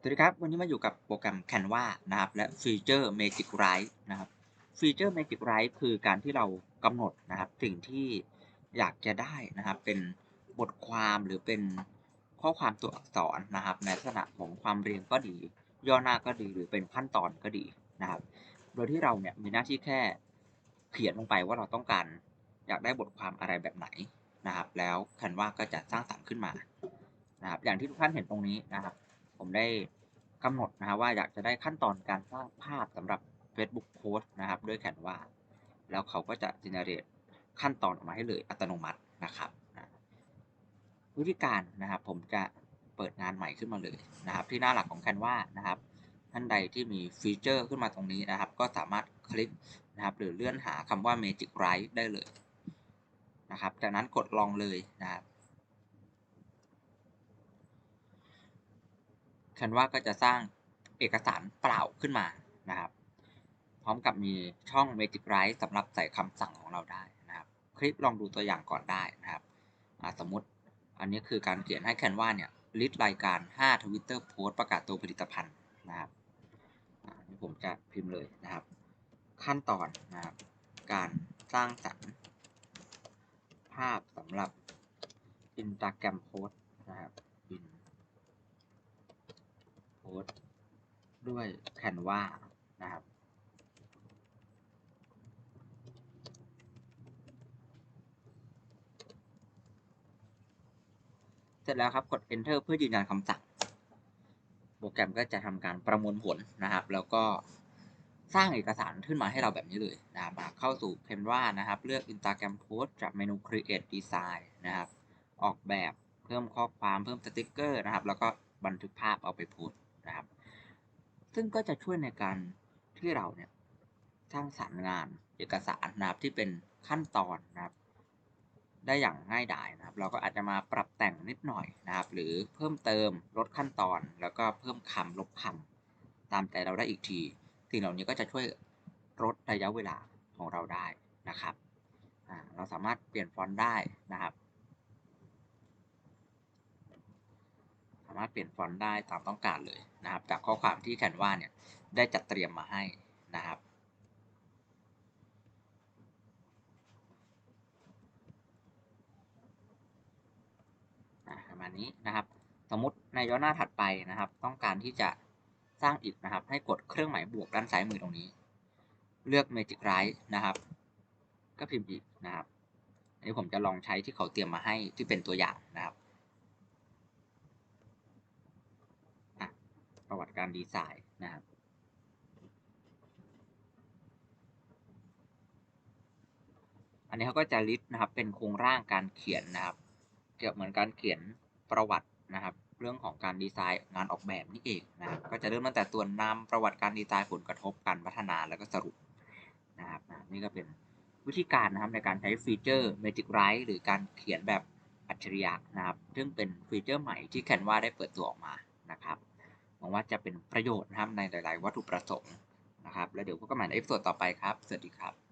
สวัสดีครับ วันนี้มาอยู่กับโปรแกรม Canva นะครับ และฟีเจอร์ Magic Write นะครับฟีเจอร์ Magic Write คือการที่เรากำหนดนะครับสิ่งที่อยากจะได้นะครับ เป็นบทความหรือเป็นข้อความตัวอักษรนะครับ ในลักษณะของความเรียงก็ดี ย่อหน้าก็ดีหรือเป็นขั้นตอนก็ดีนะครับ โดยที่เราเนี่ยมีหน้าที่แค่เขียนลงไปว่าเราต้องการอยากได้บทความอะไรแบบไหนนะครับ แล้ว Canva ก็จะสร้างสรรค์ขึ้นมานะครับอย่างที่ทุกท่านเห็นตรงนี้นะครับ ผมได้กำหนดนะครับว่าอยากจะได้ขั้นตอนการสร้างภาพสำหรับ Facebook Post นะครับด้วย Canva แล้วเขาก็จะ generate ขั้นตอนออกมาให้เลยอัตโนมัตินะครับนะวิธีการนะครับผมจะเปิดงานใหม่ขึ้นมาเลยนะครับ ที่หน้าหลักของ Canva นะครับท่านใดที่มีฟีเจอร์ขึ้นมาตรงนี้นะครับ ก็สามารถคลิกนะครับ หรือเลื่อนหาคำว่า Magic Write ได้เลยนะครับ จากนั้นกดลองเลยนะครับ Canva ก็จะสร้างเอกสารเปล่าขึ้นมานะครับ พร้อมกับมีช่อง Magic Write สำหรับใส่คำสั่งของเราได้นะครับ คลิกลองดูตัวอย่างก่อนได้นะครับสมมติอันนี้คือการเขียนให้ Canva เนี่ยลิสต์รายการ 5 Twitter Post ประกาศตัวผลิตภัณฑ์นะครับนี่ผมจะพิมพ์เลยนะครับ ขั้นตอนนะครับ การสร้างสรรค์ ภาพสำหรับ Instagram Post นะครับ โพส ด้วย Canva นะครับ เสร็จแล้วครับกด enter เพื่อยืนยันคำสั่ง โปรแกรมก็จะทำการประมวลผลนะครับ แล้วก็สร้างเอกสารขึ้นมาให้เราแบบนี้เลยนะครับเข้าสู่ Canva นะครับ เลือก Instagram Post จากเมนู Create Design นะครับ ออกแบบเพิ่มข้อความเพิ่มสติกเกอร์นะครับ แล้วก็บันทึกภาพเอาไปโพสนะครับ ซึ่งก็จะช่วยในการที่เราเนี่ยสร้างสรรค์งานเอกสารนะครับที่เป็นขั้นตอนนะครับ ได้อย่างง่ายดายนะครับ เราก็อาจจะมาปรับแต่งนิดหน่อยนะครับ หรือเพิ่มเติมลดขั้นตอน แล้วก็เพิ่มคำลบคำตามใจเราได้อีกทีสิ่งเหล่านี้ก็จะช่วยลดระยะเวลาของเราได้นะครับเราสามารถเปลี่ยนฟอนต์ได้นะครับามารถเปลี่ยนฟอนต์ได้ตามต้องการเลยนะครับ จากข้อความที่ Canva เนี่ยได้จัดเตรียมมาให้นะครับ ประมาณนี้นะครับ สมมติในย้อนหน้าถัดไปนะครับ ต้องการที่จะสร้างอีกนะครับ ให้กดเครื่องหมายบวกด้านซ้ายมือตรงนี้ เลือก Magic Write นะครับ ก็พิมพ์อีกนะครับอันนี้ผมจะลองใช้ที่เขาเตรียมมาให้ที่เป็นตัวอย่างนะครับ ประวัติการดีไซน์นะครับอันนี้เขาก็จะลิสต์นะครับเป็นโครงร่างการเขียนนะครับ เกี่ยวเหมือนการเขียนประวัตินะครับ เรื่องของการดีไซน์งานออกแบบนี่เองนะครับก็จะเริ่มตั้งแต่ตัวนำประวัติการดีไซน์ผลกระทบการพัฒนาแล้วก็สรุปนะครับนี่ก็เป็นวิธีการนะครับในการใช้ฟีเจอร์ Magic Write หรือการเขียนแบบอัจฉริยะนะครับ ซึ่งเป็นฟีเจอร์ใหม่ที่ Canva ได้เปิดตัวออกมานะครับ งว่าจะเป็นประโยชน์นะครับในหลาย ๆ วัตถุประสงค์นะครับ แล้วเดี๋ยวพบกันใหม่ในเอพิโซดต่อไปครับ สวัสดีครับ